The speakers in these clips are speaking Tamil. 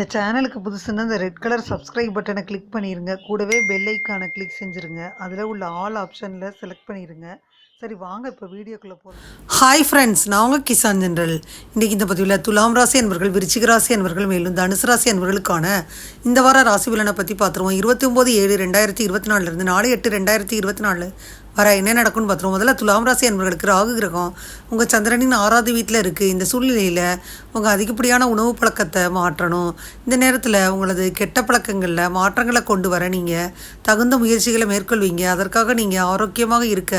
இந்த சேனலுக்கு புதுசுன்னா இந்த ரெட் கலர் சப்ஸ்கிரைப் பட்டனை கிளிக் பண்ணிடுங்க கூடவே பெல் ஐக்கானை கிளிக் செஞ்சுருங்க. அதில் உள்ள ஆல் ஆப்ஷனில் செலக்ட் பண்ணிடுங்க சரி வாங்க இப்போ வீடியோக்குள்ளே போகலாம் ஹாய் ஃப்ரெண்ட்ஸ் நான் உங்கள் கிசான் ஜென்ரல். இன்றைக்கி இந்த பதிவில் துலாம் ராசி என்பவர்கள் விருச்சிக ராசி என்பவர்கள் மேலும் தனுசு ராசி என்பவர்களுக்கான இந்த வார ராசி பலனை பற்றி பார்த்துருவோம் இருபத்தி ஒம்பது ஏழு ரெண்டாயிரத்தி இருபத்தி நாலுலேருந்து நாலு எட்டு ரெண்டாயிரத்தி இருபத்தி நாலு வர என்ன நடக்கும்னு பார்த்துருவோம் முதல்ல துலாம் ராசி என்பவர்களுக்கு ராகு கிரகம். உங்கள் சந்திரனின் ஆறாவது வீட்டில் இருக்குது இந்த சூழ்நிலையில் உங்கள் அதிகப்படியான உணவு பழக்கத்தை மாற்றணும். இந்த நேரத்தில் உங்களது கெட்ட பழக்கங்களில் மாற்றங்களை கொண்டு வர நீங்கள் தகுந்த முயற்சிகளை மேற்கொள்வீங்க. அதற்காக நீங்கள் ஆரோக்கியமாக இருக்க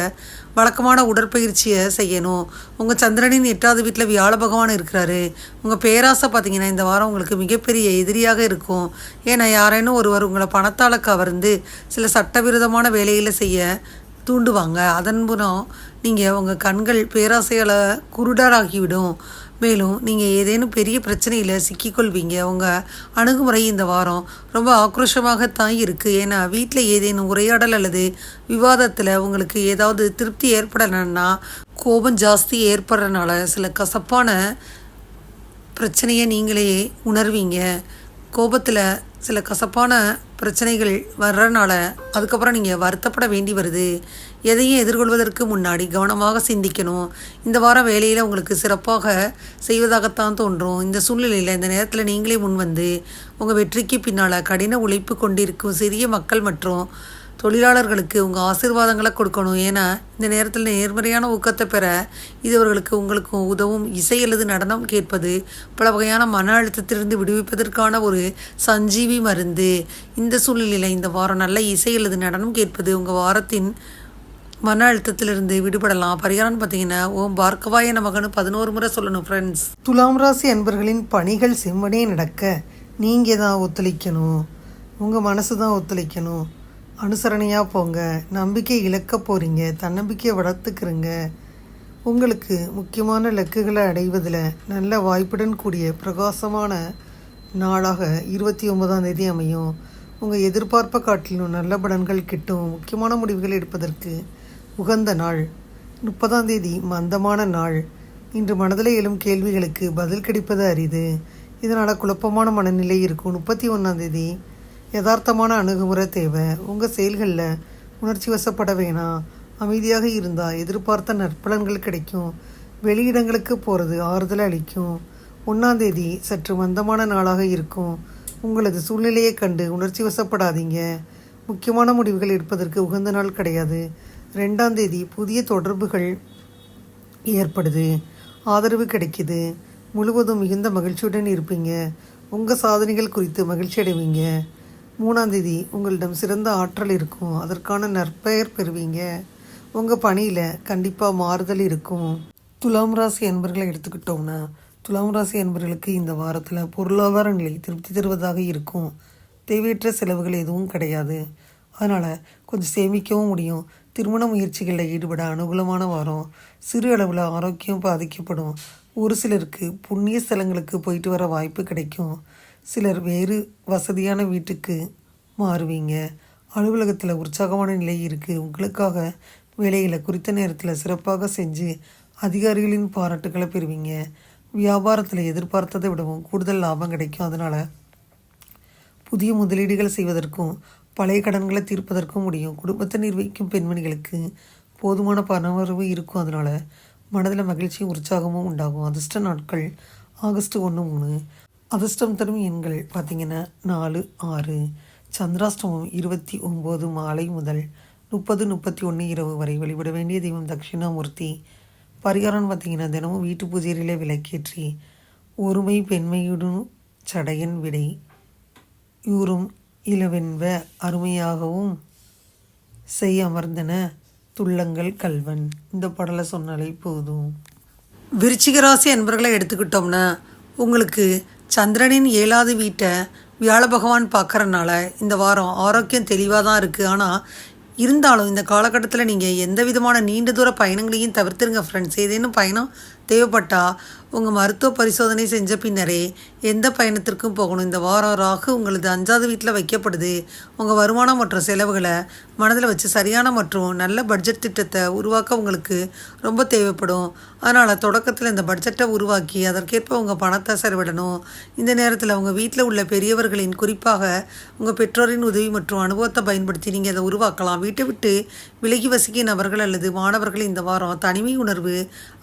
வழக்கமான உடற்பயிற்சியை செய்யணும். உங்கள் சந்திரனின் எட்டாவது வீட்டில் வியாழ பகவான் இருக்கிறாரு. உங்கள் பேராசை பார்த்தீங்கன்னா இந்த வாரம் உங்களுக்கு மிகப்பெரிய எதிரியாக இருக்கும். ஏன்னா யாரேனும் ஒருவர் உங்களை பணத்தால் கவர்ந்து சில சட்டவிரோதமான வேலைகளை செய்ய தூண்டுவாங்க. அதன் மூலம் நீங்கள் உங்கள் கண்கள் பேராசையால் குருடராகிவிடும். மேலும் நீங்கள் ஏதேனும் பெரிய பிரச்சனையில் சிக்கிக்கொள்வீங்க. உங்கள் அணுகுமுறை இந்த வாரம் ரொம்ப ஆக்ரோஷமாகத்தான் இருக்குது ஏன்னா வீட்டில் ஏதேனும் உரையாடல் அல்லது விவாதத்தில் உங்களுக்கு ஏதாவது திருப்தி ஏற்படணும்னா கோபம் ஜாஸ்தி ஏற்படுறதுனால சில கசப்பான பிரச்சனையை நீங்களே உணர்வீங்க. கோபத்தில் சில கசப்பான பிரச்சனைகள் வர்றதுனால அதுக்கப்புறம் நீங்கள் வருத்தப்பட வேண்டி வருது. எதையும் எதிர்கொள்வதற்கு முன்னாடி கவனமாக சிந்திக்கணும். இந்த வாரம் வேலையில் உங்களுக்கு சிறப்பாக செய்வதாகத்தான் தோன்றும். இந்த சூழ்நிலையில் இந்த நேரத்தில் நீங்களே முன் வந்து உங்கள் வெற்றிக்கு பின்னால் கடின உழைப்பு கொண்டிருக்கும் சிறிய மக்கள் மற்றும் தொழிலாளர்களுக்கு உங்கள் ஆசீர்வாதங்களை கொடுக்கணும். ஏன்னா இந்த நேரத்தில் நேர்மறையான ஊக்கத்தை பெற இது அவர்களுக்கு உங்களுக்கு உதவும். இசை அல்லது நடனம் கேட்பது பல வகையான மன அழுத்தத்திலிருந்து விடுவிப்பதற்கான ஒரு சஞ்சீவி மருந்து. இந்த சூழ்நிலையில் இந்த வாரம் நல்ல இசை அல்லது நடனம் கேட்பது உங்கள் வாரத்தின் மன அழுத்தத்திலிருந்து விடுபடலாம். பரிகாரம்னு பார்த்தீங்கன்னா ஓம் பார்க்கவாய மகனு பதினோரு முறை சொல்லணும் ஃப்ரெண்ட்ஸ் துலாம் ராசி அன்பர்களின் பணிகள் செம்மனே நடக்க நீங்கள் தான் ஒத்துழைக்கணும். உங்கள் மனசு தான் ஒத்துழைக்கணும். அனுசரணையாக போங்க. நம்பிக்கை இழக்க போகிறீங்க தன்னம்பிக்கையை வளர்த்துக்கிறங்க. உங்களுக்கு முக்கியமான இலக்குகளை அடைவதில் நல்ல வாய்ப்புடன் கூடிய பிரகாசமான நாளாக இருபத்தி ஒன்பதாம் தேதி அமையும். உங்கள் எதிர்பார்ப்பை காட்டிலும் நல்ல பலன்கள் கிட்டும். முக்கியமான முடிவுகள் எடுப்பதற்கு உகந்த நாள். முப்பதாம் தேதி மந்தமான நாள். இன்று மனதில் எழும் கேள்விகளுக்கு பதில் கிடைப்பது அரிது. இதனால் குழப்பமான மனநிலை இருக்கும். முப்பத்தி ஒன்றாம் தேதி யதார்த்தமான அணுகுமுறை தேவை. உங்கள் செயல்களில் உணர்ச்சி வசப்பட வேணாம் அமைதியாக இருந்தால் எதிர்பார்த்த நற்பலன்கள் கிடைக்கும். வெளியிடங்களுக்கு போகிறது ஆறுதல் அளிக்கும். ஒன்றாந்தேதி சற்று மந்தமான நாளாக இருக்கும். உங்களது சூழ்நிலையை கண்டு உணர்ச்சி வசப்படாதீங்க. முக்கியமான முடிவுகள் எடுப்பதற்கு உகந்த நாள் கிடையாது. ரெண்டாம் தேதி புதிய தொடர்புகள் ஏற்படுது. ஆதரவு கிடைக்குது. முழுவதும் மிகுந்த மகிழ்ச்சியுடன் இருப்பீங்க. உங்கள் சாதனைகள் குறித்து மகிழ்ச்சி அடைவீங்க மூணாம் தேதி உங்களிடம் சிறந்த ஆற்றல் இருக்கும். அதற்கான நற்பெயர் பெறுவீங்க. உங்கள் பணியில் கண்டிப்பாக மாறுதல் இருக்கும். துலாம் ராசி என்பர்களை எடுத்துக்கிட்டோம்னா துலாம் ராசி என்பர்களுக்கு இந்த வாரத்தில் பொருளாதார நிலை திருப்தி தருவதாக இருக்கும். தேவையற்ற செலவுகள் எதுவும் கிடையாது. அதனால் கொஞ்சம் சேமிக்கவும் முடியும். திருமண முயற்சிகளில் ஈடுபட அனுகூலமான வாரம். சிறு அளவில் ஆரோக்கியம் பாதிக்கப்படும். ஒரு சிலருக்கு புண்ணிய ஸ்தலங்களுக்கு போயிட்டு வர வாய்ப்பு கிடைக்கும். சிலர் வேறு வசதியான வீட்டுக்கு மாறுவீங்க. அலுவலகத்தில் உற்சாகமான நிலை இருக்குது உங்களுக்காக வேலைகளை குறித்த நேரத்தில் சிறப்பாக செஞ்சு அதிகாரிகளின் பாராட்டுகளை பெறுவீங்க. வியாபாரத்தில் எதிர்பார்த்ததை விடவும் கூடுதல் லாபம் கிடைக்கும். அதனால் புதிய முதலீடுகள் செய்வதற்கும் பழைய கடன்களை தீர்ப்பதற்கும் முடியும். குடும்பத்தை நிர்வகிக்கும் பெண்மணிகளுக்கு போதுமான பணவரவு இருக்கும். அதனால் மனதில் மகிழ்ச்சியும் உற்சாகமும் உண்டாகும். அதிர்ஷ்ட நாட்கள் ஆகஸ்ட் ஒன்று மூணு. அதிர்ஷ்டம் தரும் எண்கள் பார்த்திங்கன்னா நாலு ஆறு சந்திராஷ்டமம் இருபத்தி ஒம்பது மாலை முதல் முப்பது முப்பத்தி ஒன்று இரவு வரை வழிபட வேண்டிய தெய்வம் தட்சிணாமூர்த்தி. பரிகாரம்னு பார்த்தீங்கன்னா தினமும் வீட்டு பூஜையிலே விளக்கேற்றி ஒருமை பெண்மையுடன் சடையன் விடை. யூரும் இளவென்ப அருமையாகவும் செய் அமர்ந்தன துள்ளங்கள் கல்வன். இந்த பாடலை சொன்னாலே போதும். விருச்சிகராசி என்பர்களை எடுத்துக்கிட்டோம்னா உங்களுக்கு சந்திரனின் ஏழாவது வீட்டை வியாழ பகவான் பார்க்கறனால இந்த வாரம் ஆரோக்கியம் தெளிவாக தான் இருக்குது ஆனால் இருந்தாலும் இந்த காலகட்டத்தில் நீங்கள் எந்த விதமான நீண்ட தூர பயணங்களையும் தவிர்த்துருங்க ஃப்ரெண்ட்ஸ் ஏதேனும் பயணம் தேவைப்பட்டால் உங்கள் மருத்துவ பரிசோதனை செஞ்ச பின்னரே எந்த பயணத்திற்கும் போகணும். இந்த வாரம் ராகு உங்களது அஞ்சாவது வீட்டில் வைக்கப்படுது. உங்கள் வருமானம் மற்றும் செலவுகளை மனதில் வச்சு சரியான மற்றும் நல்ல பட்ஜெட் திட்டத்தை உருவாக்க உங்களுக்கு ரொம்ப தேவைப்படும். அதனால் தொடக்கத்தில் இந்த பட்ஜெட்டை உருவாக்கி அதற்கேற்ப உங்கள் பணத்தை செலவிடணும். இந்த நேரத்தில் உங்கள் வீட்டில் உள்ள பெரியவர்களின் குறிப்பாக உங்கள் பெற்றோரின் உதவி மற்றும் அனுபவத்தை பயன்படுத்தி நீங்கள் அதை உருவாக்கலாம். வீட்டை விட்டு விலகி வசிக்கும் நபர்கள் அல்லது மாணவர்கள் இந்த வாரம் தனிமை உணர்வு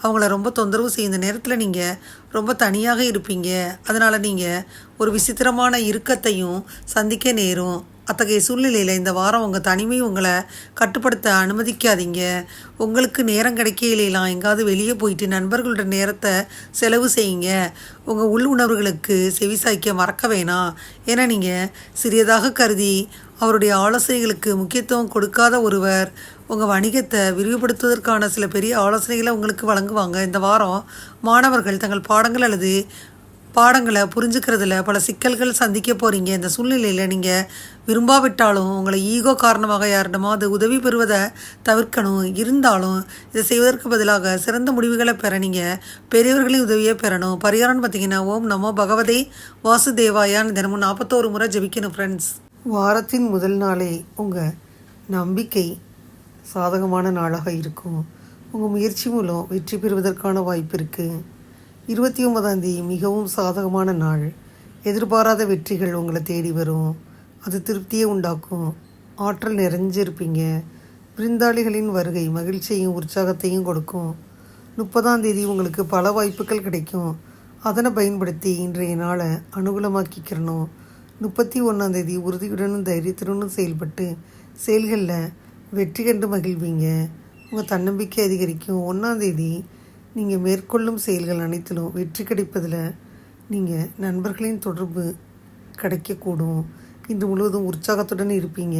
அவங்கள ரொம்ப தொந்தரவு செய்யும் இந்த நேரத்தில் நீங்கள் ரொம்ப தனியாக இருப்பீங்க. அதனால் நீங்கள் ஒரு விசித்திரமான இறுக்கத்தையும் சந்திக்க நேரும். அத்தகைய சூழ்நிலையில் இந்த வாரம் உங்கள் தனிமை உங்களை கட்டுப்படுத்த அனுமதிக்காதீங்க. உங்களுக்கு நேரம் கிடைக்கையிலாம் எங்காவது வெளியே போயிட்டு நண்பர்களோட நேரத்தை செலவு செய்யுங்க. உங்கள் உள் உணர்வுகளுக்கு செவிசாய்க்க மறக்க வேணாம். ஏன்னா நீங்கள் சிறியதாக கருதி அவருடைய ஆலோசனைகளுக்கு முக்கியத்துவம் கொடுக்காத ஒருவர் உங்கள் வணிகத்தை விரிவுபடுத்துவதற்கான சில பெரிய ஆலோசனைகளை உங்களுக்கு வழங்குவாங்க. இந்த வாரம் மாணவர்கள் தங்கள் பாடங்கள் அல்லது பாடங்களை புரிஞ்சுக்கிறதுல பல சிக்கல்கள் சந்திக்க போகிறீங்க இந்த சூழ்நிலையில் நீங்கள் விரும்பாவிட்டாலும் உங்களை ஈகோ காரணமாக யாரிடமாவது உதவி பெறுவதை தவிர்க்கணும். இருந்தாலும் இதை செய்வதற்கு பதிலாக சிறந்த முடிவுகளை பெற நீங்கள் பெரியவர்களின் உதவியை பெறணும். பரிகாரம்னு பார்த்தீங்கன்னா ஓம் நமோ பகவதே வாசுதேவாயான்னு தினமும் நாற்பத்தோரு முறை ஜெபிக்கணும் ஃப்ரெண்ட்ஸ் வாரத்தின் முதல் நாளே உங்கள் நம்பிக்கை சாதகமான நாளாக இருக்கும். உங்கள் முயற்சி மூலம் வெற்றி பெறுவதற்கான வாய்ப்பு இருக்குது இருபத்தி ஒன்பதாம் தேதி மிகவும் சாதகமான நாள். எதிர்பாராத வெற்றிகள் உங்களை தேடி வரும். அது திருப்தியை உண்டாக்கும். ஆற்றல் நிறைஞ்சிருப்பீங்க. விருந்தாளிகளின் வருகை மகிழ்ச்சியையும் உற்சாகத்தையும் கொடுக்கும். முப்பதாம் தேதி உங்களுக்கு பல வாய்ப்புகள் கிடைக்கும். அதனை பயன்படுத்தி இன்றைய நாளை அனுகூலமாக்கிக்கிறணும். முப்பத்தி ஒன்றாம் தேதி உறுதியுடனும் தைரியத்துடனும் செயல்பட்டு செயல்களில் வெற்றி கண்டு மகிழ்வீங்க. உங்கள் தன்னம்பிக்கை அதிகரிக்கும். ஒன்றாந்தேதி நீங்கள் மேற்கொள்ளும் செயல்கள் அனைத்திலும் வெற்றி கிடைப்பதில் நீங்கள் நண்பர்களின் தொடர்பு கிடைக்கக்கூடும். இன்று முழுவதும் உற்சாகத்துடன் இருப்பீங்க.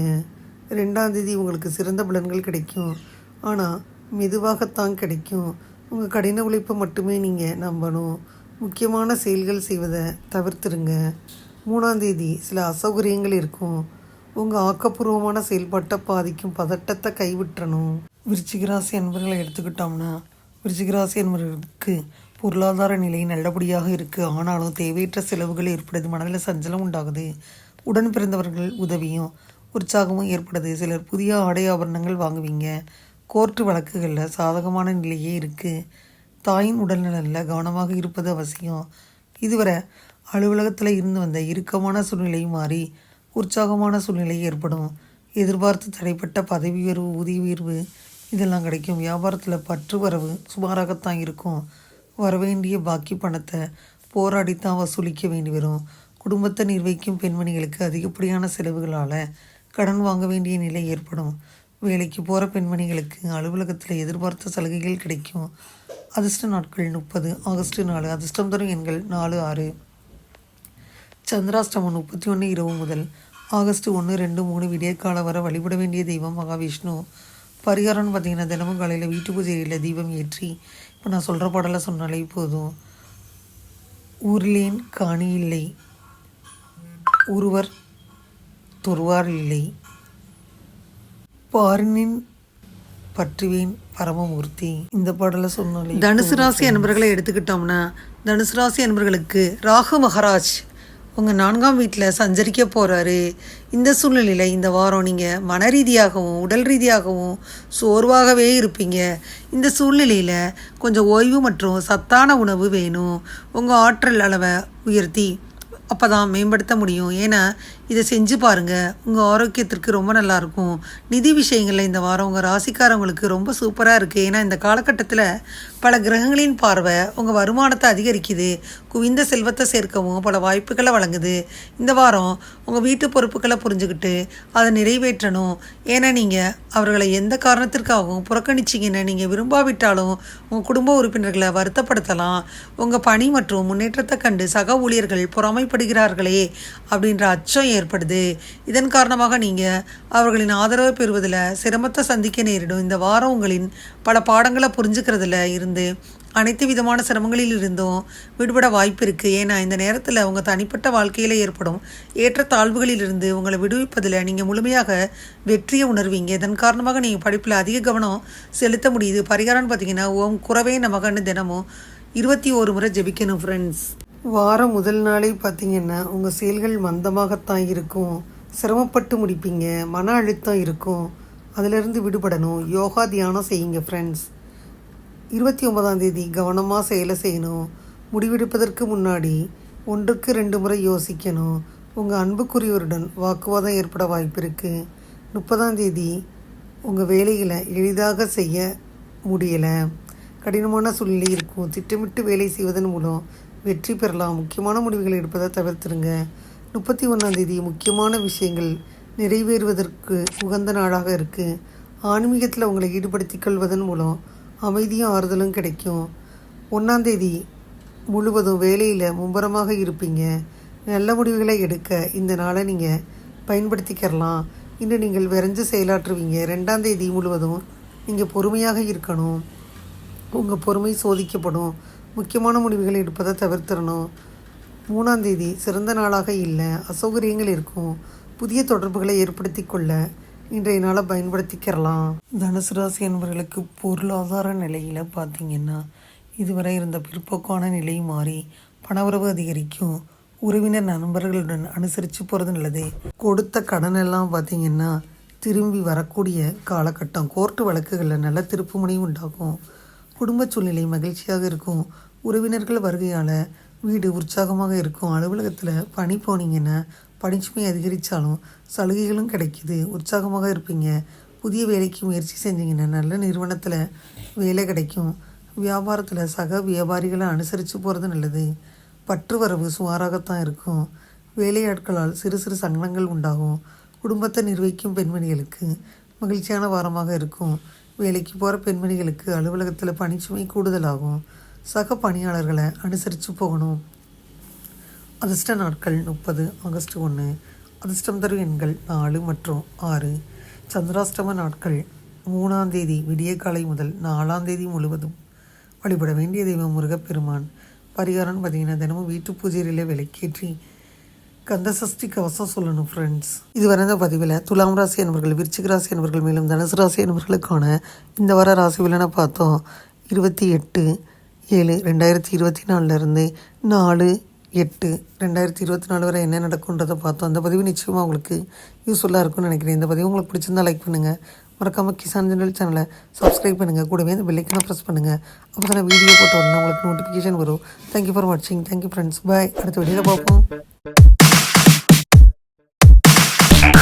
ரெண்டாந்தேதி உங்களுக்கு சிறந்த பலன்கள் கிடைக்கும். ஆனால் மெதுவாகத்தான் கிடைக்கும். உங்கள் கடின உழைப்பை மட்டுமே நீங்கள் நம்பணும். முக்கியமான செயல்கள் செய்வதை தவிர்த்துருங்க. மூணாந்தேதி சில அசௌகரியங்கள் இருக்கும். உங்கள் ஆக்கப்பூர்வமான செயல்பாட்டை பாதிக்கும் பதட்டத்தை கைவிட்டணும். விருச்சிகராசி அன்பர்களை எடுத்துக்கிட்டோம்னா விருச்சிகராசி என்பவர்களுக்கு பொருளாதார நிலை நல்லபடியாக இருக்குது ஆனாலும் தேவையற்ற செலவுகள் ஏற்படுது மனதில் சஞ்சலம் உண்டாகுது. உடன் பிறந்தவர்கள் உதவியும் உற்சாகமும் ஏற்படுது. சிலர் புதிய ஆடை ஆபரணங்கள் வாங்குவீங்க. கோர்ட்டு வழக்குகளில் சாதகமான நிலையே இருக்குது தாயின் உடல்நலனில் கவனமாக இருப்பது அவசியம். இதுவரை அலுவலகத்தில் இருந்து வந்த இறுக்கமான சூழ்நிலை மாறி உற்சாகமான சூழ்நிலை ஏற்படும். எதிர்பார்த்து தடைப்பட்ட பதவி உயர்வு ஊதிய உயர்வு இதெல்லாம் கிடைக்கும். வியாபாரத்தில் பற்று வரவு சுமாராகத்தான் இருக்கும். வரவேண்டிய பாக்கி பணத்தை போராடித்தான் வசூலிக்க வேண்டி வரும். குடும்பத்தை நிர்வகிக்கும் பெண்மணிகளுக்கு அதிகப்படியான செலவுகளால் கடன் வாங்க வேண்டிய நிலை ஏற்படும். வேலைக்கு போகிற பெண்மணிகளுக்கு அலுவலகத்தில் எதிர்பார்த்த சலுகைகள் கிடைக்கும். அதிர்ஷ்ட நாட்கள் முப்பது ஆகஸ்ட் நாலு அதிர்ஷ்டம் தரும் எண்கள் நாலு ஆறு. சந்திராஷ்டமம் முப்பத்தி ஒன்று இரவு முதல் ஆகஸ்ட் ஒன்று ரெண்டு மூணு விடியற்கால வர வழிபட வேண்டிய தெய்வம் மகாவிஷ்ணு. பரிகாரம்னு பார்த்தீங்கன்னா தினமும் காலையில் வீட்டு பூஜையில் தீபம் ஏற்றி இப்போ நான் சொல்கிற பாடலை சொன்னாலே போதும். ஊர்லேன் காணி இல்லை ஒருவர் தொருவார் இல்லை. பாரினின் பற்றுவேன் பரமமூர்த்தி. இந்த பாடலை சொன்னாலே தனுசு ராசி அன்பர்களை எடுத்துக்கிட்டோம்னா தனுசு ராசி அன்பர்களுக்கு ராகு மகாராஜ் உங்கள் நான்காம் வீட்டில் சஞ்சரிக்க போகிறாரு இந்த சூழ்நிலையில் இந்த வாரம் நீங்கள் மன ரீதியாகவும் உடல் ரீதியாகவும் சோர்வாகவே இருப்பீங்க. இந்த சூழ்நிலையில் கொஞ்சம் ஓய்வு மற்றும் சத்தான உணவு வேணும். உங்கள் ஆற்றல் அளவை உயர்த்தி அப்போ தான் மேம்படுத்த முடியும். ஏன்னா இதை செஞ்சு பாருங்கள் உங்கள் ஆரோக்கியத்திற்கு ரொம்ப நல்லாயிருக்கும் நிதி விஷயங்களில் இந்த வாரம் உங்கள் ராசிக்காரவங்களுக்கு ரொம்ப சூப்பராக இருக்குது ஏன்னா இந்த காலகட்டத்தில் பல கிரகங்களின் பார்வை உங்கள் வருமானத்தை அதிகரிக்குது. குவிந்த செல்வத்தை சேர்க்கவும் பல வாய்ப்புகளை வழங்குது. இந்த வாரம் உங்கள் வீட்டு பொறுப்புகளை புரிஞ்சுக்கிட்டு அதை நிறைவேற்றணும். ஏன்னா நீங்கள் அவர்களை எந்த காரணத்திற்காகவும் புறக்கணிச்சிங்கன்னு நீங்கள் விரும்பாவிட்டாலும் உங்கள் குடும்ப உறுப்பினர்களை வருத்தப்படுத்தலாம். உங்கள் பணி மற்றும் முன்னேற்றத்தை கண்டு சக ஊழியர்கள் பொறாமைப்படுகிறார்களே அப்படின்ற அச்சம் ஏற்படுது. இதன் காரணமாக நீங்கள் அவர்களின் ஆதரவை பெறுவதில் சிரமத்தை சந்திக்க நேரிடும். இந்த வாரம் உங்களின் பல பாடங்களை புரிஞ்சுக்கிறதுல இருந்து அனைத்து விதமான சிரமங்களில் இருந்தும் விடுபட வாய்ப்பு இருக்குது ஏன்னா இந்த நேரத்தில் உங்கள் தனிப்பட்ட வாழ்க்கையில் ஏற்படும் ஏற்றத்தாழ்வுகளிலிருந்து உங்களை விடுவிப்பதில் நீங்கள் முழுமையாக வெற்றியை உணர்வீங்க. இதன் காரணமாக நீங்கள் படிப்பில் அதிக கவனம் செலுத்த முடியுது. பரிகாரம்னு பார்த்தீங்கன்னா ஓம் குறவே நமகன்னு தினமும் இருபத்தி ஒரு முறை ஜெபிக்கணும் ஃப்ரெண்ட்ஸ் வாரம் முதல் நாளே பார்த்தீங்கன்னா உங்கள் செயல்கள் மந்தமாகத்தான் இருக்கும். சிரமப்பட்டு முடிப்பீங்க. மன அழுத்தம் இருக்கும். அதிலிருந்து விடுபடணும். யோகா தியானம் செய்யுங்க ஃப்ரெண்ட்ஸ் இருபத்தி ஒன்பதாம் தேதி கவனமாக செயலை செய்யணும். முடிவெடுப்பதற்கு முன்னாடி ஒன்றுக்கு ரெண்டு முறை யோசிக்கணும். உங்கள் அன்புக்குரியவருடன் வாக்குவாதம் ஏற்பட வாய்ப்பு இருக்குது முப்பதாம் தேதி உங்கள் வேலைகளை எளிதாக செய்ய முடியலை. கடினமான சூழ்நிலை இருக்கும். திட்டமிட்டு வேலை செய்வதன் மூலம் வெற்றி பெறலாம். முக்கியமான முடிவுகளை எடுப்பதை தவிர்த்துருங்க முப்பத்தி ஒன்றாம் தேதி முக்கியமான விஷயங்கள் நிறைவேறுவதற்கு உகந்த நாளாக இருக்குது ஆன்மீகத்தில் உங்களை ஈடுபடுத்திக் கொள்வதன் மூலம் அமைதியும் ஆறுதலும் கிடைக்கும். ஒன்றாந்தேதி முழுவதும் வேலையில் மும்பரமாக இருப்பீங்க. நல்ல முடிவுகளை எடுக்க இந்த நாளை நீங்கள் பயன்படுத்திக்கிறலாம். இன்று நீங்கள் விரைஞ்சு செயலாற்றுவீங்க. ரெண்டாம் தேதி முழுவதும் நீங்கள் பொறுமையாக இருக்கணும். உங்கள் பொறுமை சோதிக்கப்படும். முக்கியமான முடிவுகளை எடுப்பதை தவிர்த்திடணும். மூணாம் தேதி சிறந்த நாளாக இல்லை அசௌகரியங்கள் இருக்கும். புதிய தொடர்புகளை ஏற்படுத்தி கொள்ள இன்றைய நாளை பயன்படுத்திக்கிறலாம். தனுசு ராசி என்பவர்களுக்கு பொருளாதார நிலையில் பார்த்தீங்கன்னா இதுவரை இருந்த பிற்போக்கான நிலை மாறி பணவரவு அதிகரிக்கும். உறவினர் நண்பர்களுடன் அனுசரித்து போகிறது நல்லது. கொடுத்த கடன் எல்லாம் பார்த்தீங்கன்னா திரும்பி வரக்கூடிய காலகட்டம் கோர்ட்டு வழக்குகளில் நல்ல திருப்புமுனை உண்டாகும். குடும்ப சூழ்நிலை மகிழ்ச்சியாக இருக்கும். உறவினர்கள் வருகையால் வீடு உற்சாகமாக இருக்கும். அலுவலகத்தில் பணி போனீங்கன்னா பணிச்சுமை அதிகரித்தாலும் சலுகைகளும் கிடைக்குது. உற்சாகமாக இருப்பீங்க. புதிய வேலைக்கு முயற்சி செஞ்சீங்கன்னா நல்ல நிறுவனத்தில் வேலை கிடைக்கும். வியாபாரத்தில் சக வியாபாரிகளை அனுசரித்து போகிறது நல்லது. பற்று வரவு சுமாராகத்தான் இருக்கும். வேலையாட்களால் சிறு சிறு சங்கடங்கள் உண்டாகும். குடும்பத்தை நிர்வகிக்கும் பெண்மணிகளுக்கு மகிழ்ச்சியான வாரமாக இருக்கும். வேலைக்கு போகிற பெண்மணிகளுக்கு அலுவலகத்தில் பணிச்சுமை கூடுதலாகும். சக பணியாளர்களை அனுசரித்து போகணும். அதிர்ஷ்ட நாட்கள் முப்பது ஆகஸ்ட் ஒன்று அதிர்ஷ்டம் தரும் எண்கள் நாலு மற்றும் ஆறு. சந்திராஷ்டம நாட்கள் மூணாம் தேதி காலை முதல் நாலாம் தேதி முழுவதும். வழிபட வேண்டிய தெய்வம் முருகப்பெருமான். பரிகாரம் பார்த்தீங்கன்னா தினமும் வீட்டு பூஜையிலே விளக்கேற்றி கந்த சஷ்டி கவசம் சொல்லணும் ஃப்ரெண்ட்ஸ் இதுவரை இந்த பதிவில் துலாம் ராசி என்பவர்கள் விருச்சிக ராசி என்பவர்கள் மேலும் தனுசு ராசி என்பவர்களுக்கான இந்த வார ராசி விலனை பார்த்தோம். இருபத்தி எட்டு ஏழு ரெண்டாயிரத்தி இருபத்தி நாலுலேருந்து நாலு எட்டு ரெண்டாயிரத்தி இருபத்தி நாலு வரை என்ன நடக்குன்றதை பார்த்தோம். அந்த பதிவு நிச்சயமாக உங்களுக்கு யூஸ்ஃபுல்லாக இருக்கும்னு நினைக்கிறேன். இந்த பதிவு உங்களுக்கு பிடிச்சிருந்தா லைக் பண்ணுங்கள் மறக்காமல் கிசான் ஜெனரல் சேனலை சப்ஸ்கிரைப் பண்ணுங்கள் கூடவே இந்த பெல்லைக்கனை ப்ரெஸ் பண்ணுங்கள் அப்போ தானே வீடியோ போட்ட உடனே உங்களுக்கு நோட்டிஃபிகேஷன் வரும். தேங்க்யூ ஃபார் வாட்சிங் தேங்க்யூ ஃப்ரெண்ட்ஸ் பாய் அடுத்த வீடியோவில் பார்ப்போம்.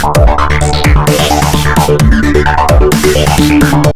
スペースを踏んでくるんですか?